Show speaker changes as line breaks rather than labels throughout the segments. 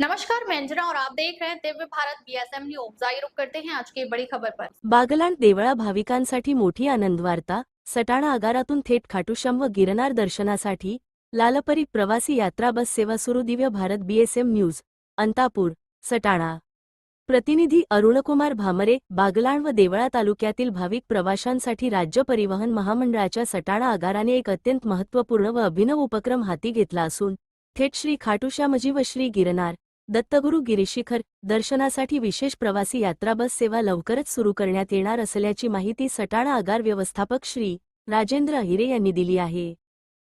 नमस्कार मैं अंजना और आप देख रहे हैं दिव्य भारत बीएसएम न्यूज आइए करते हैं आज की बड़ी खबर पर।
बागलाण देवळा भाविकांसाठी मोठी आनंद वार्ता सटाणा आगारातून थेट खाटूश्याम व गिरनार दर्शनासाठी लालपरी प्रवासी यात्रा बस सेवा सुरू। Divya Bharat BSM news Antapur Satana. प्रतिनिधी अरुणकुमार भामरे बागलाण व देवळा तालुक्यातील भाविक प्रवाशांसाठी राज्य परिवहन महामंडळाच्या सटाणा आगाराने एक अत्यंत महत्त्वपूर्ण व अभिनव उपक्रम हाती घेतला असून थेट श्री खाटूश्यामजी व श्री गिरनार दत्तगुरू गिरीशिखर दर्शनासाठी विशेष प्रवासी यात्रा बस सेवा लवकरच सुरू करण्यात येणार असल्याची माहिती सटाणा आगार व्यवस्थापक श्री राजेंद्र अहिरे यांनी दिली आहे.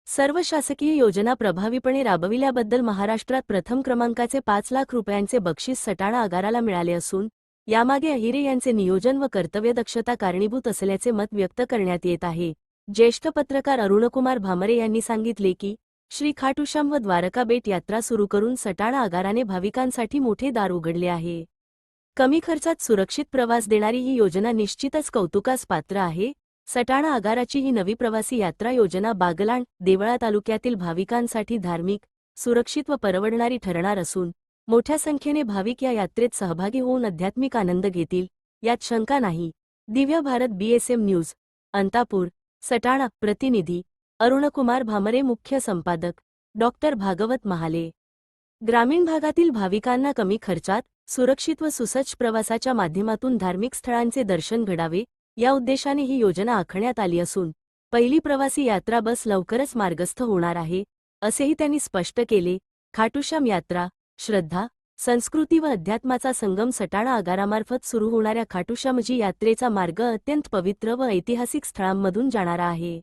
सर्व शासकीय योजना प्रभावीपणे राबविल्याबद्दल महाराष्ट्रात प्रथम क्रमांकाचे पाच लाख रुपयांचे बक्षीस सटाणा आगाराला मिळाले असून यामागे अहिरे यांचे नियोजन व कर्तव्यदक्षता कारणीभूत असल्याचे मत व्यक्त करण्यात येत आहे. ज्येष्ठ पत्रकार अरुणकुमार भामरे यांनी सांगितले की श्री खाटूश्याम व द्वारका बेट यात्रा सुरू करून सटाणा आगाराने भाविकांसाठी मोठे दार उघडले आहे. कमी खर्चात सुरक्षित प्रवास देणारी ही योजना निश्चितच कौतुकास पात्र आहे. सटाणा आगाराची ही नवी प्रवासी यात्रा योजना बागलाण देवळा तालुक्यातील भाविकांसाठी धार्मिक सुरक्षित व परवडणारी ठरणार असून मोठ्या संख्येने भाविक या यात्रेत सहभागी होऊन आध्यात्मिक आनंद घेतील यात शंका नाही. दिव्य भारत बीएसएम न्यूज अंतापूर सटाणा प्रतिनिधी अरुणकुमार भामरे मुख्य संपादक डॉक्टर भागवत महाले. ग्रामीण भागातील भाविकांना कमी खर्चात सुरक्षित व सुसज्ज प्रवासाच्या माध्यमातून धार्मिक स्थळांचे दर्शन घडावे या उद्देशाने ही योजना आखण्यात आली असून पहिली प्रवासी यात्रा बस लवकरच मार्गस्थ होणार आहे असेही त्यांनी स्पष्ट केले. खाटूश्याम यात्रा श्रद्धा संस्कृती व अध्यात्माचा संगम सटाणा आगारामार्फत सुरू होणाऱ्या खाटूश्यामजी यात्रेचा मार्ग अत्यंत पवित्र व ऐतिहासिक स्थळांमधून जाणारा आहे.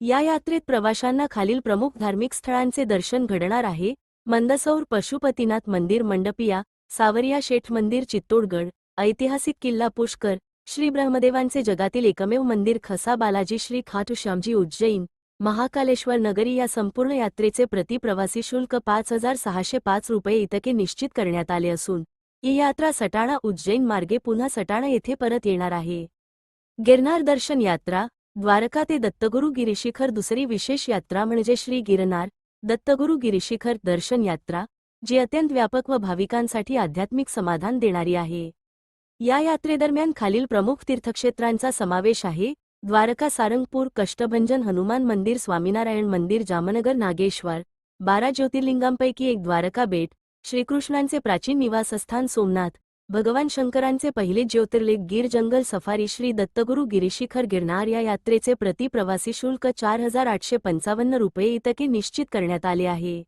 या यात्रेत प्रवाशांना खालील प्रमुख धार्मिक स्थळांचे दर्शन घडणार आहे. मंदसौर पशुपतीनाथ मंदिर मंडपिया सावरिया शेठ मंदिर चित्तोडगड ऐतिहासिक किल्ला पुष्कर श्री ब्रह्मदेवांचे जगातील एकमेव मंदिर खसा बालाजी श्री खाटूश्यामजी उज्जैन महाकालेश्वर नगरी या संपूर्ण यात्रेचे प्रतिप्रवासी शुल्क पाच हजार सहाशे पाच रुपये इतके निश्चित करण्यात आले असून ही यात्रा सटाणा उज्जैन मार्गे पुन्हा सटाणा येथे परत येणार आहे. गिरनार दर्शन यात्रा द्वारका ते दत्तगुरू गिरीशिखर दुसरी विशेष यात्रा म्हणजे श्री गिरनार दत्तगुरू गिरीशिखर दर्शन यात्रा जी अत्यंत व्यापक व भाविकांसाठी आध्यात्मिक समाधान देणारी आहे. या यात्रेदरम्यान खालील प्रमुख तीर्थक्षेत्रांचा समावेश आहे द्वारका सारंगपूर कष्टभंजन हनुमान मंदिर स्वामीनारायण मंदिर जामनगर नागेश्वर बारा ज्योतिर्लिंगांपैकी एक द्वारका बेट श्रीकृष्णांचे प्राचीन निवासस्थान सोमनाथ भगवान शंकरांचे पहिले ज्योतिर्लिंग गीर जंगल सफारी श्री दत्तगुरू गिरीशिखर गिरनार या यात्रेचे प्रति प्रवासी शुल्क चार हजार आठशे पंचावन्न रुपये इतके निश्चित करण्यात आले आहे.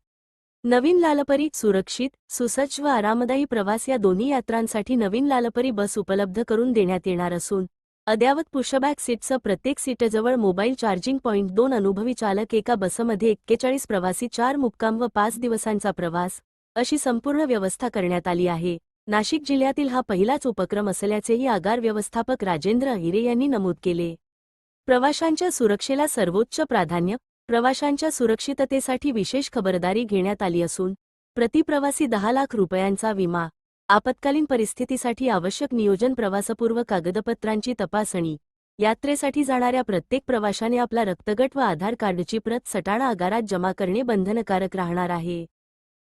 नवीन लालपरी सुरक्षित सुसज्ज व आरामदायी प्रवास या दोन्ही यात्रांसाठी नवीन लालपरी बस उपलब्ध करून देण्यात येणार असून अद्यावत पुशबॅक सीटचं प्रत्येक सीटजवळ मोबाईल चार्जिंग पॉईंट दोन अनुभवी चालक एका बसमध्ये एक्केचाळीस प्रवासी चार मुक्काम व पाच दिवसांचा प्रवास अशी संपूर्ण व्यवस्था करण्यात आली आहे. नाशिक जिल्ह्यातील हा पहिलाच उपक्रम असल्याचेही आगार व्यवस्थापक राजेंद्र अहिरे यांनी नमूद केले. प्रवाशांच्या सुरक्षेला सर्वोच्च प्राधान्य प्रवाशांच्या सुरक्षिततेसाठी विशेष खबरदारी घेण्यात आली असून प्रतिप्रवासी दहा लाख रुपयांचा विमा आपत्कालीन परिस्थितीसाठी आवश्यक नियोजन प्रवासपूर्व कागदपत्रांची तपासणी यात्रेसाठी जाणाऱ्या प्रत्येक प्रवाशाने आपला रक्तगट व आधार कार्डची प्रत सटाणा आगारात जमा करणे बंधनकारक राहणार आहे.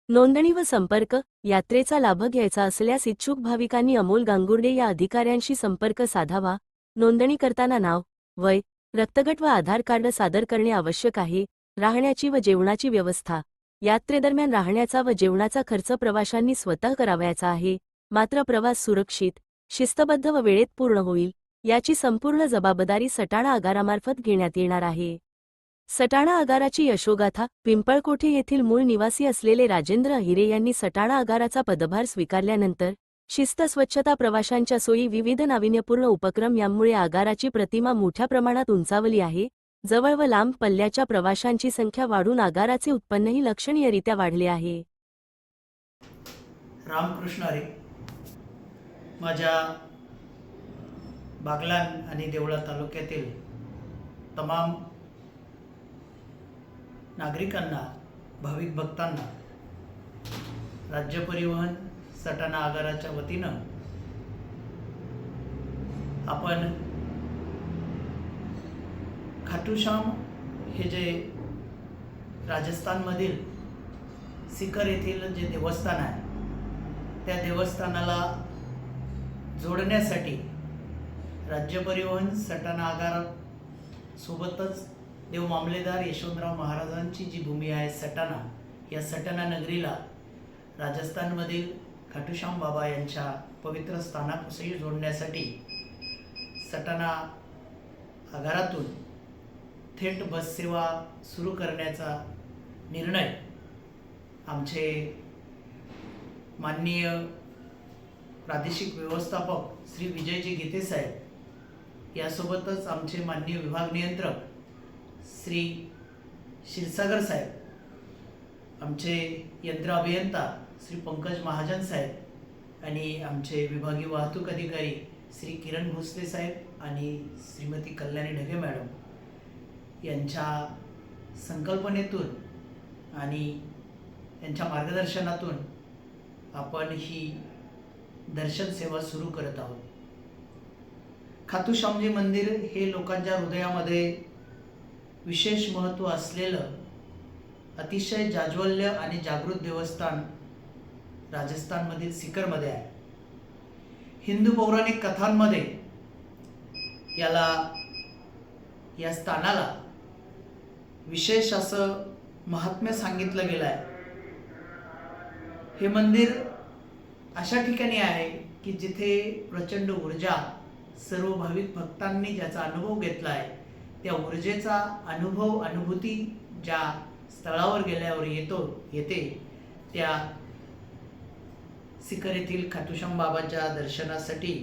नोंदणी व संपर्क यात्रेचा लाभ घ्यायचा असल्यास इच्छुक भाविकांनी अमोल गांगुर्डे या अधिकाऱ्यांशी संपर्क साधावा. नोंदणी करताना नाव वय रक्तगट व आधार कार्ड सादर करणे आवश्यक आहे. राहण्याची व जेवणाची व्यवस्था यात्रेदरम्यान राहण्याचा व जेवणाचा खर्च प्रवाशांनी स्वतः करावयाचा आहे. मात्र प्रवास सुरक्षित शिस्तबद्ध व वेळेत पूर्ण होईल याची संपूर्ण जबाबदारी सटाणा आगारामार्फत घेण्यात येणार आहे. सटाणा आगाराची यशोगाथा पिंपळकोठे येथील मूळ निवासी असलेले राजेंद्र अहिरे यांनी सटाणा आगाराचा पदभार स्वीकारल्यानंतर शिस्त स्वच्छता प्रवाशांच्या सोयी विविध नाविन्यपूर्ण उपक्रम यामुळे आगाराची प्रतिमा मोठ्या प्रमाणात उंचावली आहे. जवळ व लांब पल्ल्याच्या प्रवाशांची संख्या वाढून आगाराचे उत्पन्नही लक्षणीयरित्या वाढले आहे.
रामकृष्ण हरी माझ्या बागलान आणि देवळा तालुक्यातील तमाम नागरिकांना भाविक भक्तांना राज्य परिवहन सटाणा आगाराच्या वतीनं आपण खाटूश्याम हे जे राजस्थानमधील सिकर येथील जे देवस्थान आहे त्या देवस्थानाला जोडण्यासाठी राज्य परिवहन सटाणा आगारासोबतच देव मामलेदार यशवंतराव महाराजांची जी भूमी आहे सटाणा या सटाणा नगरीला राजस्थानमधील खाटूश्याम बाबा यांच्या पवित्र स्थानापाशी जोडण्यासाठी सटाणा आगारातून थेट बससेवा सुरू करण्याचा निर्णय आमचे माननीय प्रादेशिक व्यवस्थापक श्री विजयजी गीते साहेब यासोबतच आमचे माननीय विभाग नियंत्रक श्री क्षीरसागर साहेब आमचे यंत्र अभियंता श्री पंकज महाजन साहेब आणि आमचे विभागीय वाहतूक अधिकारी श्री किरण भोसले साहेब आणि श्रीमती कल्याणी ढगे मॅडम यांच्या संकल्पनेतून आणि यांच्या मार्गदर्शनातून आपण ही दर्शन सेवा सुरू करत आहोत. खातूश्यामजी मंदिर हे लोकांच्या हृदयामध्ये विशेष महत्त्व असलेलं अतिशय जाज्वल्य आणि जागृत देवस्थान राजस्थानमधील सिकरमध्ये आहे. हिंदू पौराणिक कथांमध्ये याला या स्थानाला विशेष असं महात्म्य सांगितलं गेलं आहे. हे मंदिर अशा ठिकाणी आहे की जिथे प्रचंड ऊर्जा सर्व भाविक भक्तांनी ज्याचा अनुभव घेतला आहे त्या ऊर्जेचा अनुभव अनुभूती ज्या स्थळावर गेल्यावर येतो येते त्या सिकर येथील खाटूश्याम बाबाच्या दर्शनासाठी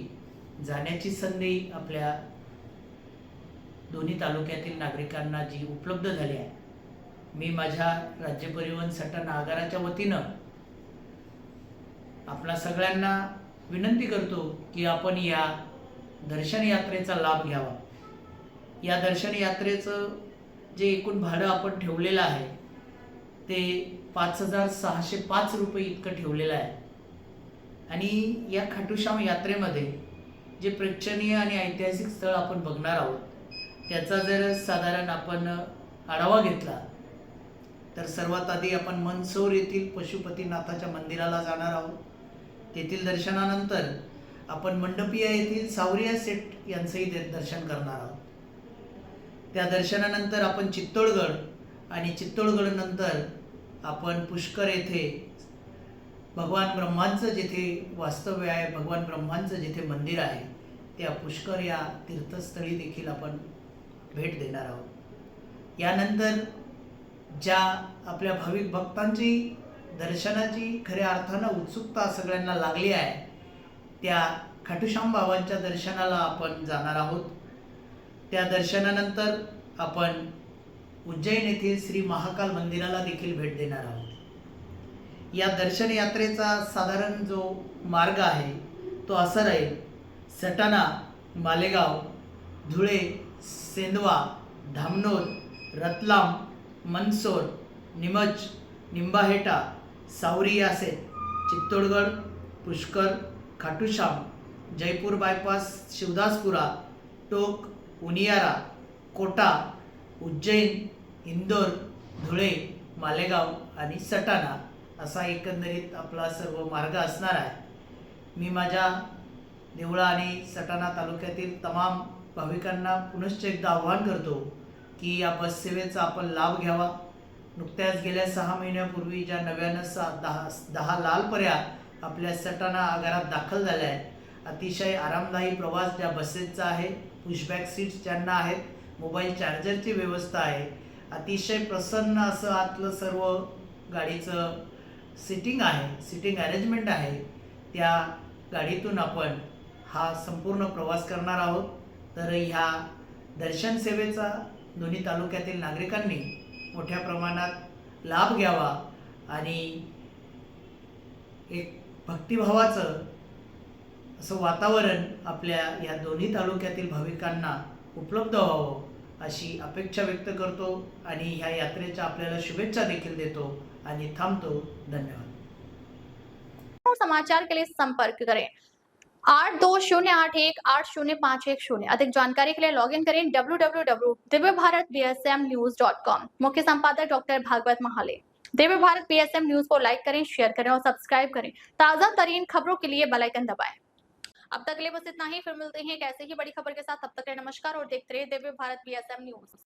जाण्याची संधी आपल्या दोन्ही तालुक्यातील नागरिकांना जी उपलब्ध झाली आहे. मी माझ्या राज्य परिवहन सटन आगाराच्या वतीनं आपल्या सगळ्यांना विनंती करतो की आपण या दर्शन यात्रेचा लाभ घ्यावा. या दर्शन यात्रेचं जे एकूण भाडं आपण ठेवलेलं आहे ते पाच हजार सहाशे पाच रुपये इतकं ठेवलेलं आहे. आणि या खाटूश्याम यात्रेमध्ये जे प्रेक्षणीय आणि ऐतिहासिक स्थळ आपण बघणार आहोत त्याचा जर साधारण आपण आढावा घेतला तर सर्वात आधी आपण मनसोर येथील पशुपतीनाथाच्या मंदिराला जाणार आहोत. तेथील दर्शनानंतर आपण मंडपिया येथील सावरिया सेठ यांचंही दे- दर्शन करणार आहोत. त्या दर्शनानंतर आपण चित्तोडगड आणि चित्तोडगडनंतर आपण पुष्कर येथे भगवान ब्रह्मांचं जिथे वास्तव्य आहे भगवान ब्रह्मांचं जिथे मंदिर आहे त्या पुष्कर या तीर्थस्थळी देखील आपण भेट देणार आहोत. यानंतर ज्या आपल्या भाविक भक्तांची दर्शनाची खऱ्या अर्थानं उत्सुकता सगळ्यांना लागली आहे त्या खाटूश्याम बाबांच्या दर्शनाला आपण जाणार आहोत. त्या दर्शनानंतर आपण उज्जैन येथील श्री महाकाल मंदिराला देखील भेट देणार आहोत. या दर्शन यात्रेचा साधारण जो मार्ग आहे तो असा राहील. सटाणा मालेगाव धुळे सेंदवा धामनोर रतलाम मनसोर निमज निंबाहेटा सावरी यासे चित्तोडगड पुष्कर खाटूश्याम जयपूर बायपास शिवदासपुरा टोक उनियारा कोटा उज्जैन इंदोर धुळे मालेगाव आणि सटाणा असा एकंदरीत आपला सर्व मार्ग असणार आहे. मी माझ्या देवळा आणि सटाणा तालुक्यातील तमाम भाविकांना पुनश्च एकदा आव्हान करतो की या बस सेवेचा आपण लाभ घ्यावा. नुकत्याच गेल्या सहा महिन्यापूर्वी ज्या नव्यानं सा दहा दहा लाल पर्या आपल्या सटाणा आगारात दाखल झाल्या आहेत अतिशय आरामदायी प्रवास ज्या बसेसचा आहे पुशबॅक सीट्स ज्यांना आहेत मोबाईल चार्जरची व्यवस्था आहे. अतिशय प्रसन्न असं आतलं सर्व गाडीचं सिटिंग आहे सिटिंग अरेंजमेंट आहे. त्या गाडीतून आपण हा संपूर्ण प्रवास करणार आहोत. तर ह्या दर्शन सेवेचा दोन्ही तालुक्यातील नागरिकांनी मोठ्या प्रमाणात लाभ घ्यावा आणि एक भक्तिभावाचं असं वातावरण आपल्या या दोन्ही तालुक्यातील भाविकांना उपलब्ध व्हावं अशी अपेक्षा व्यक्त करतो आणि ह्या यात्रेच्या आपल्याला शुभेच्छा देखील देतो आणि थांबतो. धन्यवाद.
समाचार के लिए संपर्क करें. आठ दो शून्य आठ एक आठ शून्य पाँच एक शून्य. अधिक जानकारी के लिए लॉग इन करें W W W Divya Bharat B S M news dot com मुख्य संपादक doctor Bhagwat Mahale. Divya Bharat B S M news को लाइक करें शेयर करें और सब्सक्राइब करें. ताजा तरीन खबरों के लिए बेलाइकन दबाएं. अब तक के लिए बस इतना ही। फिर मिलते हैं एक ऐसे ही बड़ी खबर के साथ। अब तक रहे नमस्कार और देखते रहे दिव्य भारत बी न्यूज